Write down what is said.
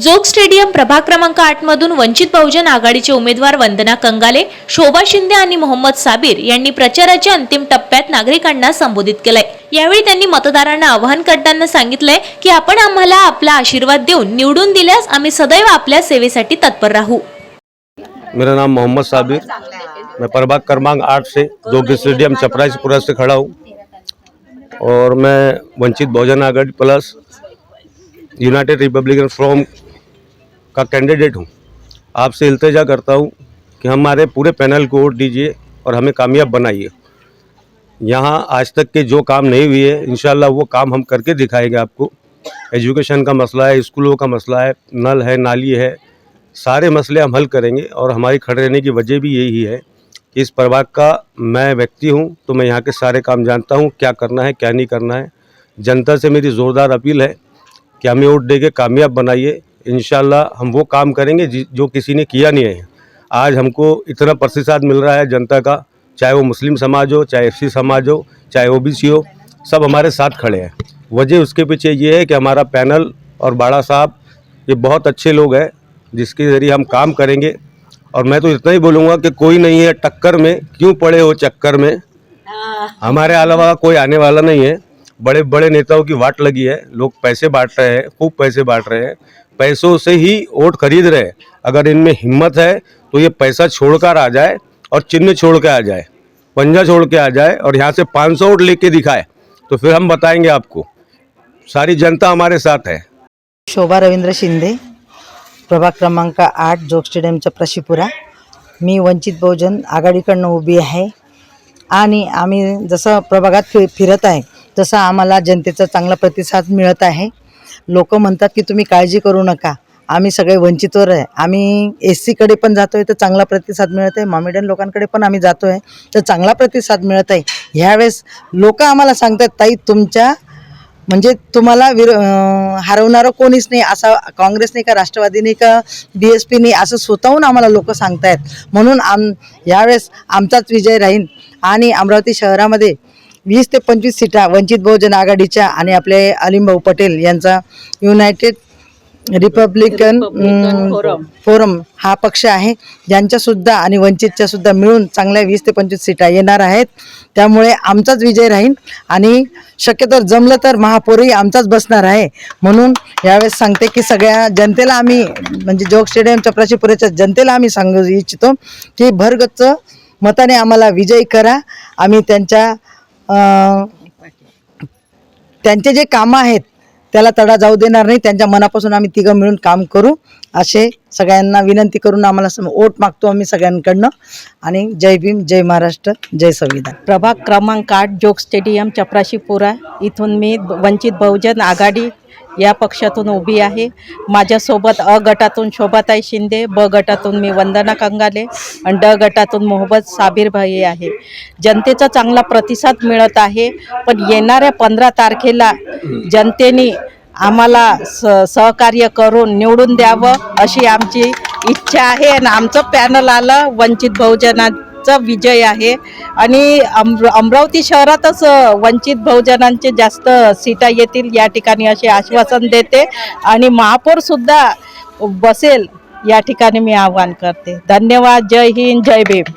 जोग stadium प्रभाग क्रमांक आठ मधून वंचित बहुजन आघाडीचे उमेदवार वंदना कंगाले शोभा शिंदे आणि मोहम्मद साबीर यांनी प्रचाराच्या अंतिम टप्प्यात नागरिकांना संबोधित केलंय. यावेळी त्यांनी मतदारांना आवाहन करताना सांगितलंय की आपण आम्हाला आपला आशीर्वाद देऊन निवडून दिल्यास आम्ही सदैव आपल्या सेवेसाठी तत्पर राहू. मेरा नाम मोहम्मद साबिर. मैं प्रभाग क्रमांक आठ से जोग स्टेडियम चपरासीपुरा से खड़ा हूँ। और मैं Vanchit Bahujan Aghadi plus united republican front का कैंडिडेट हूँ। आपसे इल्तजा करता हूँ कि हमारे पूरे पैनल को वोट दीजिए और हमें कामयाब बनाइए। यहाँ आज तक के जो काम नहीं हुए हैं, इंशाल्लाह वो काम हम करके दिखाएँगे आपको। एजुकेशन का मसला है, स्कूलों का मसला है, नल है, नाली है, सारे मसले हम हल करेंगे और हमारी खड़े रहने की वजह भी यही है कि इस प्रभाग का मैं व्यक्ति हूँ तो मैं यहाँ के सारे काम जानता हूँ, क्या करना है, क्या नहीं करना है। जनता से मेरी ज़ोरदार अपील है कि हमें वोट दे के कामयाब बनाइए। इन हम वो काम करेंगे जि- किसी ने किया नहीं है। आज हमको इतना प्रतिसाद मिल रहा है जनता का, चाहे वो मुस्लिम समाज हो, चाहे एफ़ समाज हो, चाहे ओबीसी हो, सब हमारे साथ खड़े हैं। वजह उसके पीछे ये है कि हमारा पैनल और बाड़ा साहब, ये बहुत अच्छे लोग हैं, जिसके ज़रिए हम काम करेंगे। और मैं तो इतना ही बोलूँगा कि कोई नहीं है टक्कर में, क्यों पड़े हो चक्कर में? हमारे अलावा कोई आने वाला नहीं है। बड़े बड़े नेताओं की वाट लगी है, लोग पैसे बांट रहे हैं, खूब पैसे बांट रहे हैं। पैसों से ही वोट खरीद रहे हैं। अगर इनमें हिम्मत है तो ये पैसा छोड़कर आ जाए और चिन्ह छोड़ के आ जाए पंजा छोड़ के आ जाए और यहाँ से 500 वोट लेके दिखाए तो फिर हम बताएंगे आपको। सारी जनता हमारे साथ है। शोभा रवींद्र शिंदे प्रभाग क्रमांक आठ जोग स्टेडियमचा प्रशिपुरा मी वंचित बहुजन आघाडीकडनं उभी आहे आणि आम्ही जसं प्रभागात फि फिरत आहे तसं आम्हाला जनतेचा चांगला प्रतिसाद मिळत आहे. लोक म्हणतात की तुम्ही काळजी करू नका. आम्ही सगळे वंचितवर आहे. आम्ही एस सीकडे पण जातो आहे तर चांगला प्रतिसाद मिळत आहे मामेडन लोकांकडे पण आम्ही जातो आहे तर चांगला प्रतिसाद मिळत आहे ह्यावेळेस लोक आम्हाला सांगतात ताई तुमच्या म्हणजे तुम्हाला विर हरवणारं कोणीच नाही. असा काँग्रेसने का राष्ट्रवादीने का बी एस पीने असं स्वतःहून आम्हाला लोक सांगतायत. म्हणून आम यावेळेस आमचाच विजय राहील. आणि अमरावती शहरामध्ये वीस ते पंचवीस सीटा वंचित बहुजन आघाडीच्या आणि आपले अलिमभाऊ पटेल यांचा युनायटेड रिपब्लिकन फोरम. हा पक्ष आहे. ज्यांच्यासुद्धा आणि वंचितच्या सुद्धा मिळून चांगल्या वीस ते पंचवीस सीटा येणार आहेत. त्यामुळे आमचाच विजय राहील आणि शक्यतो जमलं तर महापौरही आमचाच बसणार आहे. म्हणून यावेळेस सांगते की सगळ्या जनतेला आम्ही म्हणजे जोग स्टेडियमच्या प्रशिपुरेच्या जनतेला आम्ही सांगू इच्छितो की भरगच्च मताने आम्हाला विजयी करा. आम्ही त्यांच्या त्यांचे जे कामं आहेत त्याला तडा जाऊ देणार नाही. त्यांच्या मनापासून आम्ही तिघं मिळून काम करू. असे सगळ्यांना विनंती करून आम्हाला ओट वोट मागतो आम्ही सगळ्यांकडनं. आणि जय भीम जय महाराष्ट्र जय संविधान. प्रभाग क्रमांक आठ जोग स्टेडियम चपराशीपुरा. इथून मी वंचित बहुजन आघाडी या पक्षातून उभी आहे. माझ्यासोबत अ गटातून शोभाताई शिंदे ब गटातून मी वंदना कंगाले आणि ड गटातून मोहम्मद साबीर भाई आहे. जनतेचा चांगला प्रतिसाद मिळत आहे पण येणाऱ्या पंधरा तारखेला जनतेने आम्हाला स सहकार्य करून निवडून द्यावं अशी आमची इच्छा आहे आणि आमचं पॅनल आलं वंचित चा विजय आहे. आणि अम्र अमरावती शहरातच वंचित बहुजनांचे जास्त सीटा येतील या ठिकाणी असे आश्वासन देते. आणि महापौरसुद्धा बसेल या ठिकाणी मी आवाहन करते. धन्यवाद. जय हिंद. जय भीम.